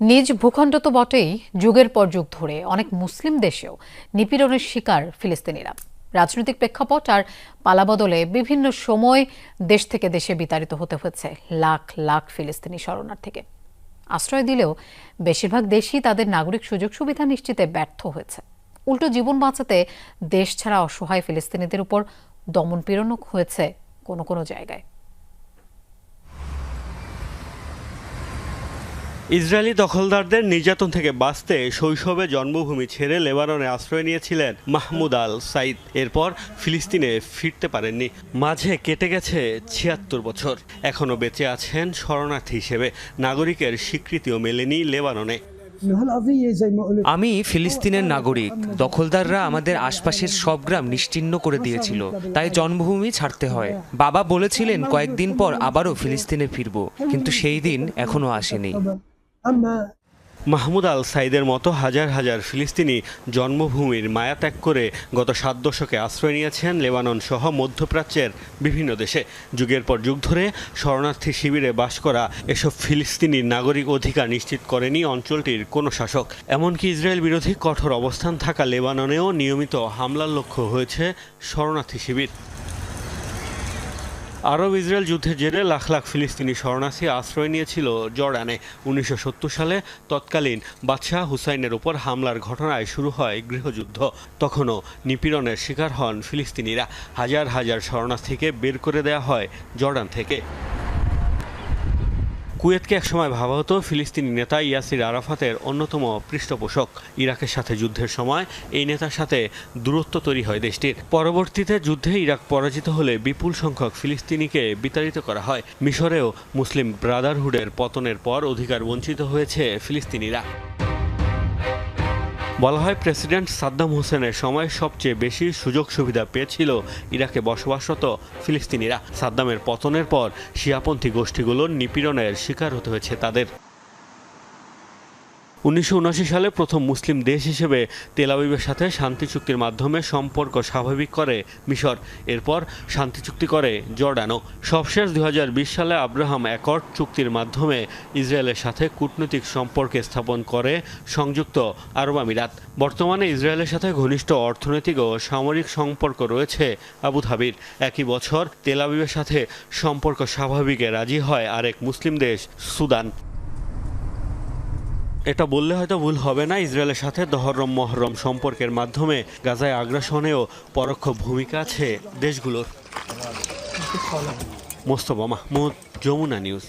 নিজ ভূখণ্ড তো বটেই যুগের পর যুগ ধরে অনেক মুসলিম দেশেও নিপীড়নের শিকার ফিলিস্তিনিরা। রাজনৈতিক প্রেক্ষাপট আর পালাবদলে বিভিন্ন সময় দেশ থেকে দেশে বিতাড়িত হতে হয়েছে লাখ লাখ ফিলিস্তিনি শরণার্থীকে। আশ্রয় দিলেও বেশিরভাগ দেশই তাদের নাগরিক সুযোগ সুবিধা নিশ্চিতে ব্যর্থ হয়েছে। উল্টো জীবন বাঁচাতে দেশ ছাড়া অসহায় ফিলিস্তিনিদের উপর দমনপীড়নও হয়েছে কোনো কোনো জায়গায়। ইসরায়েলি দখলদারদের নির্যাতন থেকে বাঁচতে শৈশবে জন্মভূমি ছেড়ে লেবাননে আশ্রয় নিয়েছিলেন মাহমুদ আল সাইদ। এরপর ফিলিস্তিনে ফিরতে পারেননি। মাঝে কেটে গেছে ছিয়াত্তর বছর। এখনও বেঁচে আছেন শরণার্থী হিসেবে। নাগরিকের স্বীকৃতিও মেলেনি লেবাননে। আমি ফিলিস্তিনের নাগরিক। দখলদাররা আমাদের আশপাশের সব গ্রাম নিশ্চিহ্ন করে দিয়েছিল। তাই জন্মভূমি ছাড়তে হয়। বাবা বলেছিলেন, কয়েকদিন পর আবারও ফিলিস্তিনে ফিরব। কিন্তু সেই দিন এখনও আসেনি। মাহমুদ আল সাইদের মতো হাজার হাজার ফিলিস্তিনি জন্মভূমির মায়া ত্যাগ করে গত সাত দশকে আশ্রয় নিয়েছেন লেবানন সহ মধ্যপ্রাচ্যের বিভিন্ন দেশে। যুগের পর যুগ ধরে শরণার্থী শিবিরে বাস করা এসব ফিলিস্তিনির নাগরিক অধিকার নিশ্চিত করেনি অঞ্চলটির কোনো শাসক। এমনকি ইসরায়েল বিরোধী কঠোর অবস্থান থাকা লেবাননেও নিয়মিত হামলার লক্ষ্য হয়েছে শরণার্থী শিবির। আরব ইসরায়েল যুদ্ধের জেরে লাখ লাখ ফিলিস্তিনি শরণার্থী আশ্রয় নিয়েছিল জর্ডানে। উনিশশো সত্তর সালে তৎকালীন বাদশাহ হুসাইনের ওপর হামলার ঘটনায় শুরু হয় গৃহযুদ্ধ। তখনও নিপীড়নের শিকার হন ফিলিস্তিনিরা। হাজার হাজার শরণার্থীকে বের করে দেয়া হয় জর্ডান থেকে। কুয়েতকে একসময় ভাবা হতো ফিলিস্তিনি নেতা ইয়াসির আরাফাতের অন্যতম পৃষ্ঠপোষক। ইরাকের সাথে যুদ্ধের সময় এই নেতার সাথে দূরত্ব তৈরি হয় দেশটির। পরবর্তীতে যুদ্ধে ইরাক পরাজিত হলে বিপুল সংখ্যক ফিলিস্তিনিকে বিতাড়িত করা হয়। মিশরেও মুসলিম ব্রাদারহুডের পতনের পর অধিকার বঞ্চিত হয়েছে ফিলিস্তিনিরা। বলা হয় প্রেসিডেন্ট সাদ্দাম হোসেনের সময় সবচেয়ে বেশি সুযোগ সুবিধা পেয়েছিল ইরাকে বসবাসরত ফিলিস্তিনিরা। সাদ্দামের পতনের পর শিয়াপন্থী গোষ্ঠীগুলোর নিপীড়নের শিকার হতে হয়েছে তাদের। উনিশশো উনআশি সালে প্রথম মুসলিম দেশ হিসেবে তেলাবিবের সাথে শান্তি চুক্তির মাধ্যমে সম্পর্ক স্বাভাবিক করে মিশর। এরপর শান্তি চুক্তি করে জর্ডানও। সবশেষ দু হাজার বিশ সালে আব্রাহাম অ্যাকর্ড চুক্তির মাধ্যমে ইসরায়েলের সাথে কূটনৈতিক সম্পর্ক স্থাপন করে সংযুক্ত আরব আমিরাত। বর্তমানে ইসরায়েলের সাথে ঘনিষ্ঠ অর্থনৈতিক ও সামরিক সম্পর্ক রয়েছে আবুধাবির একই বছর তেলাবিবের সাথে সম্পর্ক স্বাভাবিকে রাজি হয় আরেক মুসলিম দেশ, সুদান। এটা বললে হয়তো ভুল হবে না, ইসরায়েলের সাথে দহরম মহরম সম্পর্কের মাধ্যমে গাজায় আগ্রাসনেও পরোক্ষ ভূমিকা আছে দেশগুলোর। মোস্তফা মাহমুদ, যমুনা নিউজ।